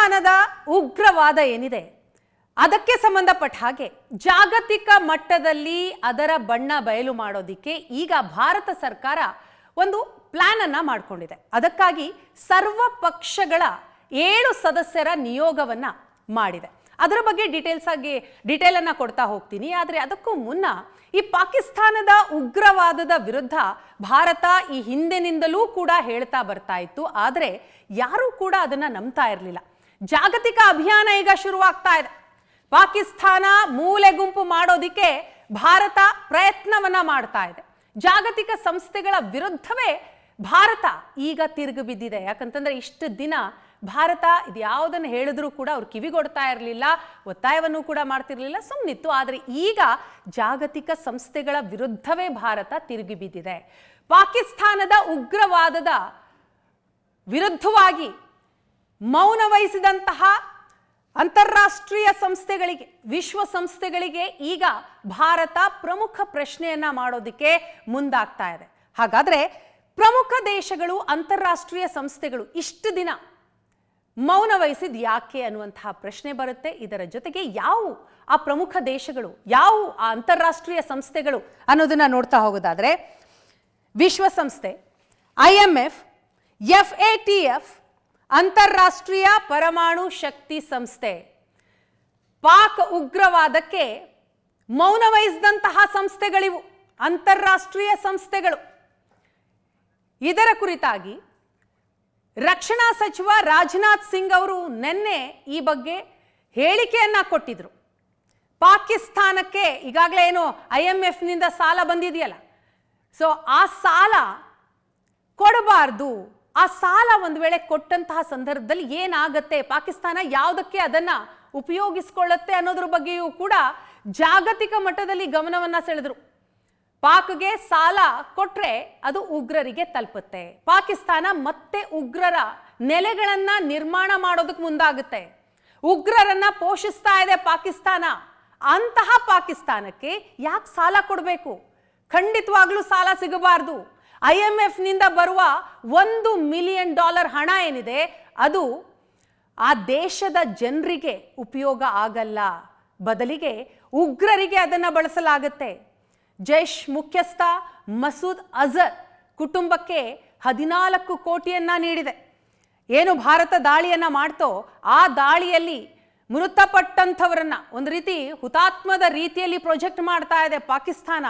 ಪಾಕಿಸ್ತಾನದ ಉಗ್ರವಾದ ಏನಿದೆ? ಅದಕ್ಕೆ ಸಂಬಂಧಪಟ್ಟ ಹಾಗೆ ಜಾಗತಿಕ ಮಟ್ಟದಲ್ಲಿ ಅದರ ಬಣ್ಣ ಬಯಲು ಮಾಡೋದಿಕ್ಕೆ ಈಗ ಭಾರತ ಸರ್ಕಾರ ಒಂದು ಪ್ಲಾನ್ ಅನ್ನ ಮಾಡಿಕೊಂಡಿದೆ. ಅದಕ್ಕಾಗಿ ಸರ್ವ ಪಕ್ಷಗಳ ಏಳು ಸದಸ್ಯರ ನಿಯೋಗವನ್ನ ಮಾಡಿದೆ. ಅದರ ಬಗ್ಗೆ ಡೀಟೇಲ್ಸ್ ಆಗಿ ಡೀಟೇಲ್ ಅನ್ನ ಕೊಡ್ತಾ ಹೋಗ್ತೀನಿ. ಆದರೆ ಅದಕ್ಕೂ ಮುನ್ನ ಈ ಪಾಕಿಸ್ತಾನದ ಉಗ್ರವಾದದ ವಿರುದ್ಧ ಭಾರತ ಈ ಹಿಂದಿನಿಂದಲೂ ಕೂಡ ಹೇಳ್ತಾ ಬರ್ತಾ ಇತ್ತು. ಆದರೆ ಯಾರೂ ಕೂಡ ಅದನ್ನ ನಂಬ್ತಾ ಇರಲಿಲ್ಲ. ಜಾಗತಿಕ ಅಭಿಯಾನ ಈಗ ಶುರುವಾಗ್ತಾ ಇದೆ. ಪಾಕಿಸ್ತಾನ ಮೂಲೆ ಗುಂಪು ಮಾಡೋದಿಕ್ಕೆ ಭಾರತ ಪ್ರಯತ್ನವನ್ನ ಮಾಡ್ತಾ ಇದೆ. ಜಾಗತಿಕ ಸಂಸ್ಥೆಗಳ ವಿರುದ್ಧವೇ ಭಾರತ ಈಗ ತಿರುಗಿ ಬಿದ್ದಿದೆ. ಯಾಕಂತಂದ್ರೆ ಇಷ್ಟು ದಿನ ಭಾರತ ಇದ್ಯಾವುದನ್ನು ಹೇಳಿದ್ರೂ ಕೂಡ ಅವ್ರು ಕಿವಿಗೊಡ್ತಾ ಇರಲಿಲ್ಲ, ಒತ್ತಾಯವನ್ನು ಕೂಡ ಮಾಡ್ತಿರ್ಲಿಲ್ಲ ಸುಮ್ಮನಿತ್ತು ಆದರೆ ಈಗ ಜಾಗತಿಕ ಸಂಸ್ಥೆಗಳ ವಿರುದ್ಧವೇ ಭಾರತ ತಿರುಗಿ ಬಿದ್ದಿದೆ. ಪಾಕಿಸ್ತಾನದ ಉಗ್ರವಾದದ ವಿರುದ್ಧವಾಗಿ ಮೌನ ವಹಿಸಿದಂತಹ ಅಂತಾರಾಷ್ಟ್ರೀಯ ಸಂಸ್ಥೆಗಳಿಗೆ ವಿಶ್ವಸಂಸ್ಥೆಗಳಿಗೆ ಈಗ ಭಾರತ ಪ್ರಮುಖ ಪ್ರಶ್ನೆಯನ್ನ ಮಾಡೋದಕ್ಕೆ ಮುಂದಾಗ್ತಾ ಇದೆ. ಹಾಗಾದ್ರೆ ಪ್ರಮುಖ ದೇಶಗಳು, ಅಂತಾರಾಷ್ಟ್ರೀಯ ಸಂಸ್ಥೆಗಳು ಇಷ್ಟು ದಿನ ಮೌನ ವಹಿಸಿದ ಯಾಕೆ ಅನ್ನುವಂತಹ ಪ್ರಶ್ನೆ ಬರುತ್ತೆ. ಇದರ ಜೊತೆಗೆ ಯಾವ ಆ ಪ್ರಮುಖ ದೇಶಗಳು, ಯಾವ ಆ ಅಂತಾರಾಷ್ಟ್ರೀಯ ಸಂಸ್ಥೆಗಳು ಅನ್ನೋದನ್ನ ನೋಡ್ತಾ ಹೋಗೋದಾದ್ರೆ ವಿಶ್ವಸಂಸ್ಥೆ I M F F A T F ಅಂತಾರಾಷ್ಟ್ರೀಯ ಪರಮಾಣು ಶಕ್ತಿ ಸಂಸ್ಥೆ. ಪಾಕ್ ಉಗ್ರವಾದಕ್ಕೆ ಮೌನ ವಹಿಸಿದಂತಹ ಸಂಸ್ಥೆಗಳಿವು, ಅಂತಾರಾಷ್ಟ್ರೀಯ ಸಂಸ್ಥೆಗಳು. ಇದರ ಕುರಿತಾಗಿ ರಕ್ಷಣಾ ಸಚಿವ ರಾಜನಾಥ್ ಸಿಂಗ್ ಅವರು ನಿನ್ನೆ ಈ ಬಗ್ಗೆ ಹೇಳಿಕೆಯನ್ನು ಕೊಟ್ಟಿದ್ರು. ಪಾಕಿಸ್ತಾನಕ್ಕೆ ಈಗಾಗಲೇ ಏನು ಐ ಎಂ ಎಫ್ನಿಂದ ಸಾಲ ಬಂದಿದೆಯಲ್ಲ. ಸೊ ಆ ಸಾಲ ಕೊಡಬಾರ್ದು ಆ ಸಾಲ ಒಂದು ವೇಳೆ ಕೊಟ್ಟಂತಹ ಸಂದರ್ಭದಲ್ಲಿ ಏನಾಗತ್ತೆ? ಪಾಕಿಸ್ತಾನ ಯಾವುದಕ್ಕೆ ಅದನ್ನ ಉಪಯೋಗಿಸ್ಕೊಳ್ಳುತ್ತೆ ಅನ್ನೋದ್ರ ಬಗ್ಗೆಯೂ ಕೂಡ ಜಾಗತಿಕ ಮಟ್ಟದಲ್ಲಿ ಗಮನವನ್ನ ಸೆಳೆದ್ರು. ಪಾಕ್ಗೆ ಸಾಲ ಕೊಟ್ರೆ ಅದು ಉಗ್ರರಿಗೆ ತಲುಪುತ್ತೆ. ಪಾಕಿಸ್ತಾನ ಮತ್ತೆ ಉಗ್ರರ ನೆಲೆಗಳನ್ನ ನಿರ್ಮಾಣ ಮಾಡೋದಕ್ಕೆ ಮುಂದಾಗುತ್ತೆ. ಉಗ್ರರನ್ನ ಪೋಷಿಸ್ತಾ ಇದೆ ಪಾಕಿಸ್ತಾನ. ಅಂತಹ ಪಾಕಿಸ್ತಾನಕ್ಕೆ ಯಾಕೆ ಸಾಲ ಕೊಡಬೇಕು? ಖಂಡಿತವಾಗ್ಲೂ ಸಾಲ ಸಿಗಬಾರ್ದು. ಐ ಎಂ ನಿಂದ ಬರುವ ಒಂದು ಮಿಲಿಯನ್ ಡಾಲರ್ ಹಣ ಏನಿದೆ, ಅದು ಆ ದೇಶದ ಜನರಿಗೆ ಉಪಯೋಗ ಆಗಲ್ಲ. ಬದಲಿಗೆ ಉಗ್ರರಿಗೆ ಅದನ್ನು ಬಳಸಲಾಗುತ್ತೆ. ಜೈಷ್ ಮುಖ್ಯಸ್ಥ ಮಸೂದ್ ಅಜರ್ ಕುಟುಂಬಕ್ಕೆ ಹದಿನಾಲ್ಕು ಕೋಟಿಯನ್ನ ನೀಡಿದೆ. ಏನು ಭಾರತ ದಾಳಿಯನ್ನ ಮಾಡ್ತೋ ಆ ದಾಳಿಯಲ್ಲಿ ಮೃತಪಟ್ಟಂಥವರನ್ನ, ಒಂದು ರೀತಿ ಹುತಾತ್ಮದ ರೀತಿಯಲ್ಲಿ ಪ್ರೊಜೆಕ್ಟ್ ಮಾಡ್ತಾ ಇದೆ ಪಾಕಿಸ್ತಾನ.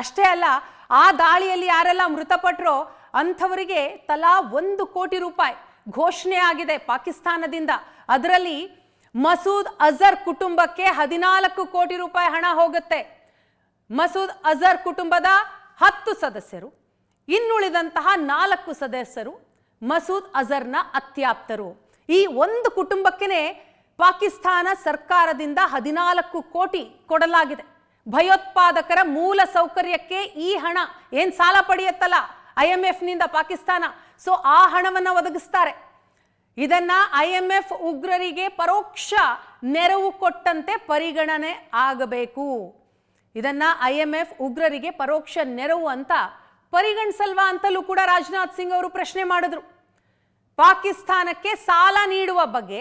ಅಷ್ಟೇ ಅಲ್ಲ ಆ ದಾಳಿಯಲ್ಲಿ ಯಾರೆಲ್ಲ ಮೃತಪಟ್ಟರೋ ಅಂಥವರಿಗೆ ತಲಾ ಒಂದು ಕೋಟಿ ರೂಪಾಯಿ ಘೋಷಣೆ ಆಗಿದೆ ಪಾಕಿಸ್ತಾನದಿಂದ. ಅದರಲ್ಲಿ ಮಸೂದ್ ಅಜರ್ ಕುಟುಂಬಕ್ಕೆ ಹದಿನಾಲ್ಕು ಕೋಟಿ ರೂಪಾಯಿ ಹಣ ಹೋಗುತ್ತೆ. ಮಸೂದ್ ಅಜರ್ ಕುಟುಂಬದ ಹತ್ತು ಸದಸ್ಯರು, ಇನ್ನುಳಿದಂತಹ ನಾಲ್ಕು ಸದಸ್ಯರು ಮಸೂದ್ ಅಜರ್ನ ಅತ್ಯಾಪ್ತರು. ಈ ಒಂದು ಕುಟುಂಬಕ್ಕೆ ಪಾಕಿಸ್ತಾನ ಸರ್ಕಾರದಿಂದ ಹದಿನಾಲ್ಕು ಕೋಟಿ ಕೊಡಲಾಗಿದೆ. ಭಯೋತ್ಪಾದಕರ ಮೂಲ ಸೌಕರ್ಯಕ್ಕೆ ಈ ಹಣ ಏನ್ ಸಾಲ ಪಡೆಯುತ್ತಲ್ಲ? ಐ ಎಂ ನಿಂದ ಪಾಕಿಸ್ತಾನ. ಸೊ ಆ ಹಣವನ್ನ ಒದಗಿಸ್ತಾರೆ. ಇದನ್ನ ಐ ಎಂ ಎಫ್ ಉಗ್ರರಿಗೆ ಪರೋಕ್ಷ ನೆರವು ಕೊಟ್ಟಂತೆ ಪರಿಗಣನೆ ಆಗಬೇಕು. ಇದನ್ನ ಐ ಎಂ ಎಫ್ ಉಗ್ರರಿಗೆ ಪರೋಕ್ಷ ನೆರವು ಅಂತ ಪರಿಗಣಿಸಲ್ವಾ ಅಂತಲೂ ಕೂಡ ರಾಜನಾಥ್ ಸಿಂಗ್ ಅವರು ಪ್ರಶ್ನೆ ಮಾಡಿದ್ರು. ಪಾಕಿಸ್ತಾನಕ್ಕೆ ಸಾಲ ನೀಡುವ ಬಗ್ಗೆ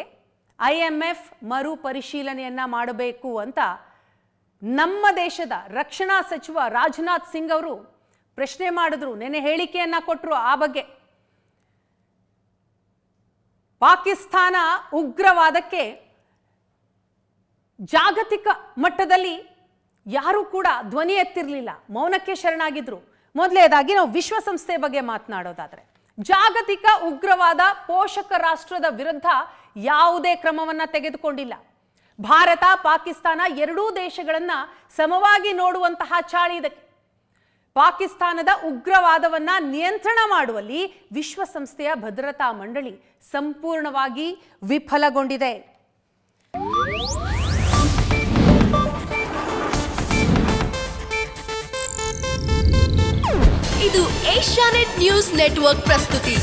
ಐ ಎಂ ಎಫ್ ಮರು ಪರಿಶೀಲನೆಯನ್ನ ಮಾಡಬೇಕು ಅಂತ ನಮ್ಮ ದೇಶದ ರಕ್ಷಣಾ ಸಚಿವ ರಾಜನಾಥ್ ಸಿಂಗ್ ಅವರು ಪ್ರಶ್ನೆ ಮಾಡಿದ್ರು ನೆನೆ ಹೇಳಿಕೆಯನ್ನ ಕೊಟ್ಟರು ಆ ಬಗ್ಗೆ. ಪಾಕಿಸ್ತಾನ ಉಗ್ರವಾದಕ್ಕೆ ಜಾಗತಿಕ ಮಟ್ಟದಲ್ಲಿ ಯಾರೂ ಕೂಡ ಧ್ವನಿ ಎತ್ತಿರಲಿಲ್ಲ, ಮೌನಕ್ಕೆ ಶರಣಾಗಿದ್ರು. ಮೊದಲನೇದಾಗಿ ನಾವು ವಿಶ್ವಸಂಸ್ಥೆ ಬಗ್ಗೆ ಮಾತನಾಡೋದಾದರೆ, ಜಾಗತಿಕ ಉಗ್ರವಾದ ಪೋಷಕ ರಾಷ್ಟ್ರದ ವಿರುದ್ಧ ಯಾವುದೇ ಕ್ರಮವನ್ನ ತೆಗೆದುಕೊಂಡಿಲ್ಲ. ಭಾರತ, ಪಾಕಿಸ್ತಾನ ಎರಡೂ ದೇಶಗಳನ್ನು ಸಮವಾಗಿ ನೋಡುವಂತಹ ಚಾಳಿ ಇದಕ್ಕೆ. ಪಾಕಿಸ್ತಾನದ ಉಗ್ರವಾದವನ್ನ ನಿಯಂತ್ರಣ ಮಾಡುವಲ್ಲಿ ವಿಶ್ವಸಂಸ್ಥೆಯ ಭದ್ರತಾ ಮಂಡಳಿ ಸಂಪೂರ್ಣವಾಗಿ ವಿಫಲಗೊಂಡಿದೆ. ಇದು ಏಷ್ಯಾನೆಟ್ ನ್ಯೂಸ್ ನೆಟ್ವರ್ಕ್ ಪ್ರಸ್ತುತಿ.